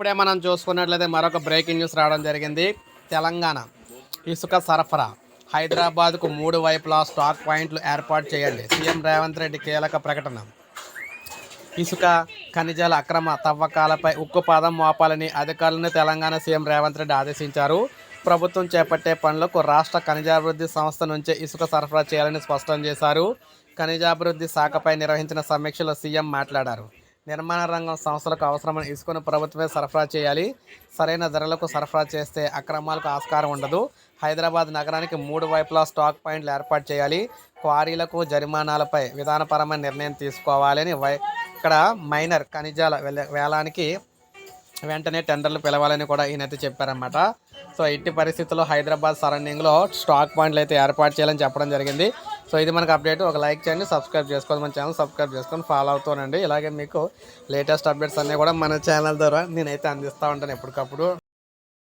ఇప్పుడే మనం చూసుకున్నట్లయితే మరొక బ్రేకింగ్ న్యూస్ రావడం జరిగింది. తెలంగాణ ఇసుక సరఫరా. హైదరాబాద్కు మూడు వైపులా స్టాక్ పాయింట్లు ఏర్పాటు చేయండి. సీఎం రేవంత్ రెడ్డి కీలక ప్రకటన. ఇసుక ఖనిజాల అక్రమ తవ్వకాలపై ఉక్కుపాదం మోపాలని అధికారులను తెలంగాణ సీఎం రేవంత్ రెడ్డి ఆదేశించారు. ప్రభుత్వం చేపట్టే పనులకు రాష్ట్ర ఖనిజాభివృద్ధి సంస్థ నుంచే ఇసుక సరఫరా చేయాలని స్పష్టం చేశారు. ఖనిజాభివృద్ధి శాఖపై నిర్వహించిన సమీక్షలో సీఎం మాట్లాడారు. నిర్మాణ రంగం సంస్థలకు అవసరమైన ఇసుకను ప్రభుత్వమే సరఫరా చేయాలి. సరైన ధరలకు సరఫరా చేస్తే అక్రమాలకు ఆస్కారం ఉండదు. హైదరాబాద్ నగరానికి మూడు వైపులా స్టాక్ పాయింట్లు ఏర్పాటు చేయాలి. క్వారీలకు జరిమానాలపై విధానపరమైన నిర్ణయం తీసుకోవాలని వై ఇక్కడ మైనర్ ఖనిజాల వేలానికి వెంటనే టెండర్లు పిలవాలని కూడా ఈయనైతే చెప్పారన్నమాట. సో ఇట్టి పరిస్థితుల్లో హైదరాబాద్ సరౌండింగ్లో స్టాక్ పాయింట్లు అయితే ఏర్పాటు చేయాలని చెప్పడం జరిగింది. సో ఇది మనకు అప్డేట్. ఒక లైక్ చేయండి సబ్స్క్రైబ్ చేసుకోండి మన ఛానల్ సబ్స్క్రైబ్ చేసుకొని ఫాలో అవుతానండి. ఇలాగే మీకు లేటెస్ట్ అప్డేట్స్ అన్నీ కూడా మన ఛానల్ ద్వారా నేనైతే అందిస్తూ ఉంటాను ఎప్పటికప్పుడు.